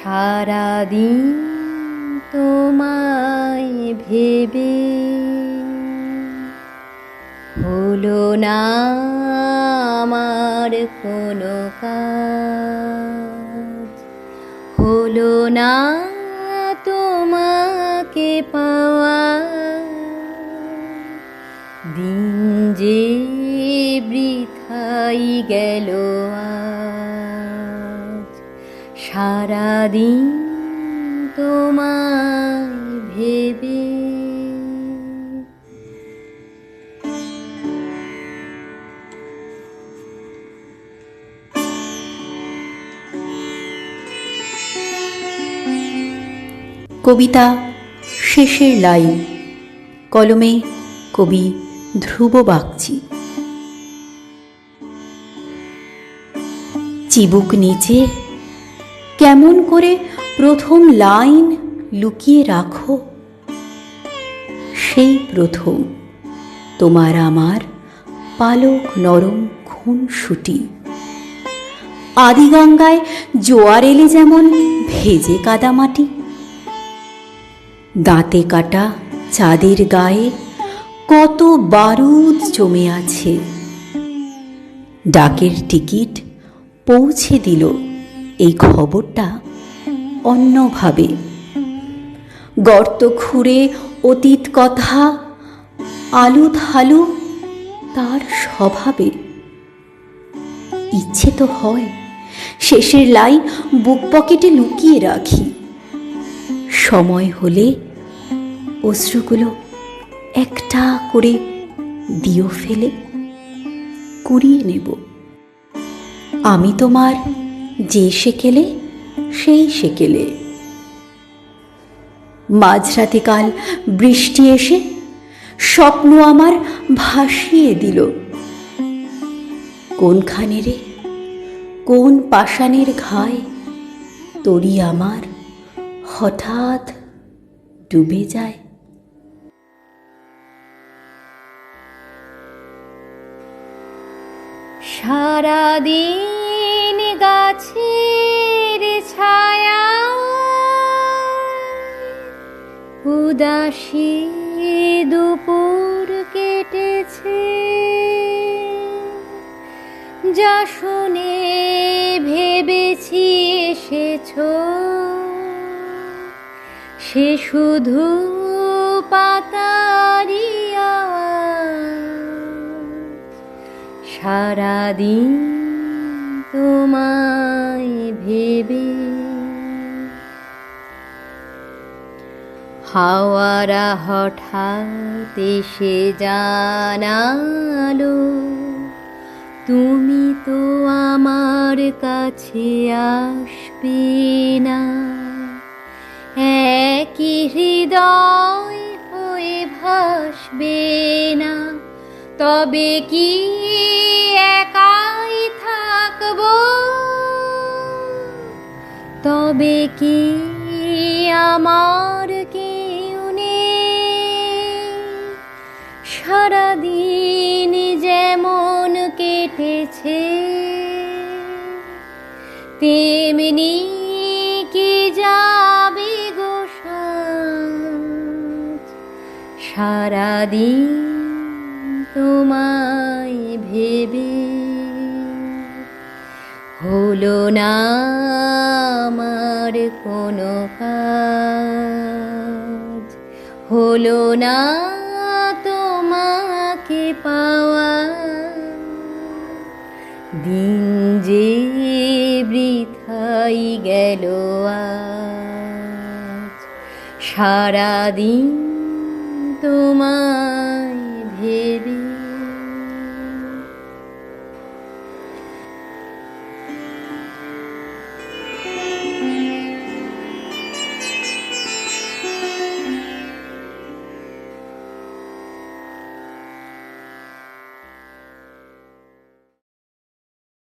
সারাদিন তোমায় ভেবে হলো না আমার কোনো কাজ। হলো না তোমাকে পাওয়া দিন যে বৃথাই গেল সারাদিন তোমায় ভেবে। কবিতা শেষের লাইন কলমে কবি ধ্রুব বাগচি। চিবুক নিচে কেমন করে প্রথম লাইন লুকিয়ে রাখো? সেই প্রথম, তোমার আমার পালক নরম খুন সুটি। আদিগঙ্গায় জোয়ার এলে যেমন ভেজে কাদামাটি। দাঁতে কাটা চাঁদের গায়ে কত বারুদ জমে আছে। ডাকের টিকিট পৌঁছে দিল এই খবরটা অন্যভাবে। গর্ত খুঁড়ে অতীত কথা আলু থালু তার স্বভাবে। ইচ্ছে তো হয় শেষের লাইন বুক পকেটে লুকিয়ে রাখি। সময় হলে অশ্রুগুলো একটা করে দিও ফেলে, কুড়িয়ে নেব। আমি তোমার যে সেকেলে, সেই সেকেলে। মাঝরাতে কাল বৃষ্টি এসে স্বপ্ন আমার ভাসিয়ে দিল। কোনখানে রে? কোন পাষাণের ঘায় তরি আমার হঠাৎ ডুবে যায়। সারাদিন উদাসী দুপুর কেটেছে। যা শুনে ভেবেছি এসেছ। সে শুধু পাতারিয়া সারাদিন তোমায় ভেবে হাওয়ারা হঠাৎ এসে জানালো, তুমি তো আমার কাছে আসবে না। একই হৃদয় হয়ে ভাসবে না, তবে কি একাই থাকব? তবে কি আমার কেউ সারাদিন যেমন কেটেছে, তেমনি কি যাবে গো সাজ? সারাদিন তোমায় ভেবে হলো না আমার কোনো কাজ, হলো না বৃথাই গেল সারাদিন তোমায় ভেবে